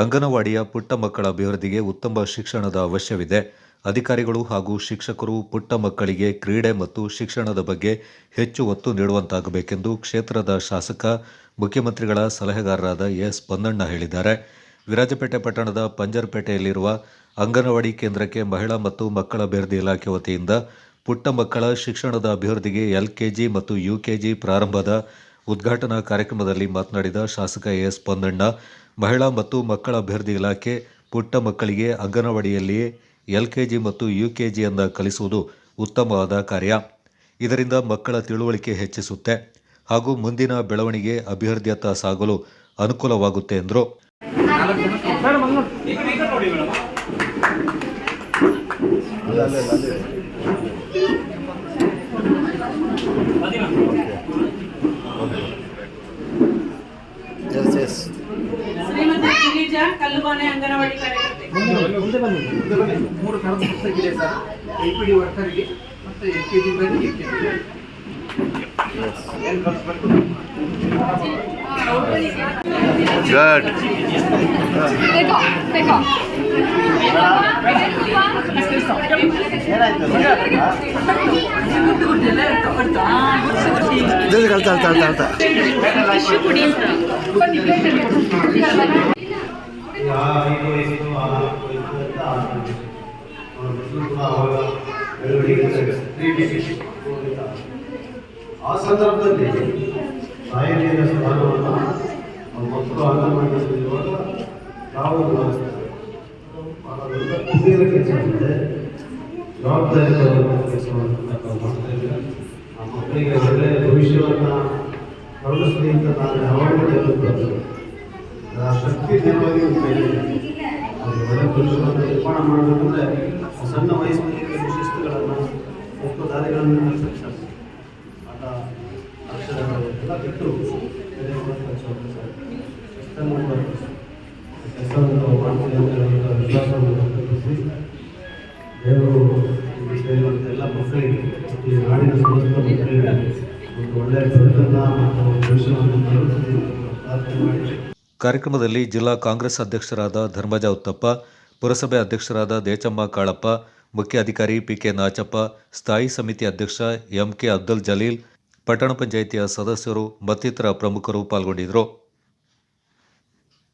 ಅಂಗನವಾಡಿಯ ಪುಟ್ಟ ಮಕ್ಕಳ ಅಭಿವೃದ್ಧಿಗೆ ಉತ್ತಮ ಶಿಕ್ಷಣದ ಅವಶ್ಯವಿದೆ. ಅಧಿಕಾರಿಗಳು ಹಾಗೂ ಶಿಕ್ಷಕರು ಪುಟ್ಟ ಮಕ್ಕಳಿಗೆ ಕ್ರೀಡೆ ಮತ್ತು ಶಿಕ್ಷಣದ ಬಗ್ಗೆ ಹೆಚ್ಚು ಒತ್ತು ನೀಡುವಂತಾಗಬೇಕೆಂದು ಕ್ಷೇತ್ರದ ಶಾಸಕ, ಮುಖ್ಯಮಂತ್ರಿಗಳ ಸಲಹೆಗಾರರಾದ ಎಸ್. ಪೊನ್ನಣ್ಣ ಹೇಳಿದ್ದಾರೆ. ವಿರಾಜಪೇಟೆ ಪಟ್ಟಣದ ಪಂಜರ್ಪೇಟೆಯಲ್ಲಿರುವ ಅಂಗನವಾಡಿ ಕೇಂದ್ರಕ್ಕೆ ಮಹಿಳಾ ಮತ್ತು ಮಕ್ಕಳ ಅಭಿವೃದ್ಧಿ ಇಲಾಖೆ ವತಿಯಿಂದ ಪುಟ್ಟ ಮಕ್ಕಳ ಶಿಕ್ಷಣದ ಅಭಿವೃದ್ಧಿಗೆ ಎಲ್ಕೆಜಿ ಮತ್ತು ಯುಕೆಜಿ ಪ್ರಾರಂಭದ ಉದ್ಘಾಟನಾ ಕಾರ್ಯಕ್ರಮದಲ್ಲಿ ಮಾತನಾಡಿದ ಶಾಸಕ ಎಸ್. ಪೊನ್ನಣ್ಣ ಮಹಿಳಾ ಮತ್ತು ಮಕ್ಕಳ ಅಭಿವೃದ್ಧಿ ಇಲಾಖೆ ಪುಟ್ಟ ಮಕ್ಕಳಿಗೆ ಅಂಗನವಾಡಿಯಲ್ಲಿಯೇ ಎಲ್ಕೆಜಿ ಮತ್ತು ಯುಕೆಜಿಯನ್ನು ಕಲಿಸುವುದು ಉತ್ತಮವಾದ ಕಾರ್ಯ. ಇದರಿಂದ ಮಕ್ಕಳ ತಿಳುವಳಿಕೆ ಹೆಚ್ಚಿಸುತ್ತೆ ಹಾಗೂ ಮುಂದಿನ ಬೆಳವಣಿಗೆ ಅಭಿವೃದ್ಧಿಯತ್ತ ಸಾಗಲು ಅನುಕೂಲವಾಗುತ್ತೆ ಎಂದರು. ಗಿರಿಜಾ ಕಲ್ಲುಬಾನೆ ಅಂಗನವಾಡಿ ಕಾರ್ಯಕರ್ತೆ ಮೂರು ಥರದ ಪುಸ್ತಕ ಇದೆ ಸರ್ ಎಲ್ ಪಿ ಡಿ ವರ್ಕರ್ಗೆ ಮತ್ತು ಎಲ್ ಕೆ ಜಿ ಬೇರೆ ಎಲ್ ಕೆ ಜಿ ಏನು ಕಲಿಸ್ಬೇಕು ಗುಡ್ ಕಳ್ತಾ ಅಳ್ತಾ ಅಳ್ತಾ ಆ ಐದು ವಯಸ್ಸು ಆ ನಾಲ್ಕು ವಯಸ್ಸು ಅಂತ. ಅವ್ರ ಕೂಡ ಅವಾಗ ಬೆಳವಣಿಗೆ. ಆ ಸಂದರ್ಭದಲ್ಲಿ ತಾಯಿಯ ಸ್ಥಾನವನ್ನು ಮಕ್ಕಳು ಅಂಗನವಾಡಿಯಲ್ಲಿರುವಾಗ ನಾವು ಪುಣ್ಯದ ಕೆಲಸ ಇದೆ ಜವಾಬ್ದಾರಿ ಕೆಲಸವನ್ನು ನಾವು ಮಾಡ್ತಾ ಆ ಮಕ್ಕಳಿಗೆ ಒಳ್ಳೆಯ ಭವಿಷ್ಯವನ್ನು ಕರುಣಿಸಲಿ ಅಂತ ನಾನು ಯಾವಾಗಲೂ ಆ ಶಕ್ತಿ ಒಳ್ಳೆ ನಿರ್ಮಾಣ ಮಾಡಬೇಕಂದ್ರೆ ಸಣ್ಣ ವಯಸ್ಸಿನಲ್ಲಿ ಕೆಲವು ಶಿಸ್ತುಗಳನ್ನು, ಒಪ್ಪು ದಾರಿಗಳನ್ನು. ಆಟ ಅಕ್ಷರಗಳು ಎಲ್ಲ ಬಿಟ್ಟು ಶಿಸ್ತನ್ನು ಕೆಲಸವನ್ನು ಮಾಡ್ತೀವಿ ಅಂತ ಹೇಳುವಂಥ ದೇವರು ಸೇರಿರುವಂಥ ಎಲ್ಲ ಮಕ್ಕಳಿಗೆ, ಈ ನಾಡಿನ ಸಮಸ್ತ ಮಕ್ಕಳಿಗೆ ಒಂದು ಒಳ್ಳೆಯ ಬದುಕನ್ನು ಮತ್ತು ಭವಿಷ್ಯವನ್ನು ಪ್ರಾರ್ಥನೆ ಮಾಡಿ. ಕಾರ್ಯಕ್ರಮದಲ್ಲಿ ಜಿಲ್ಲಾ ಕಾಂಗ್ರೆಸ್ ಅಧ್ಯಕ್ಷರಾದ ಧರ್ಮಜ ಉತ್ತಪ್ಪ, ಪುರಸಭೆ ಅಧ್ಯಕ್ಷರಾದ ದೇಚಮ್ಮ ಕಾಳಪ್ಪ, ಮುಖ್ಯ ಅಧಿಕಾರಿ ಪಿಕೆ ನಾಚಪ್ಪ, ಸ್ಥಾಯಿ ಸಮಿತಿ ಅಧ್ಯಕ್ಷ ಎಂಕೆ ಅಬ್ದುಲ್ ಜಲೀಲ್, ಪಟ್ಟಣ ಪಂಚಾಯಿತಿಯ ಸದಸ್ಯರು ಮತ್ತಿತರ ಪ್ರಮುಖರು ಪಾಲ್ಗೊಂಡಿದ್ದರು.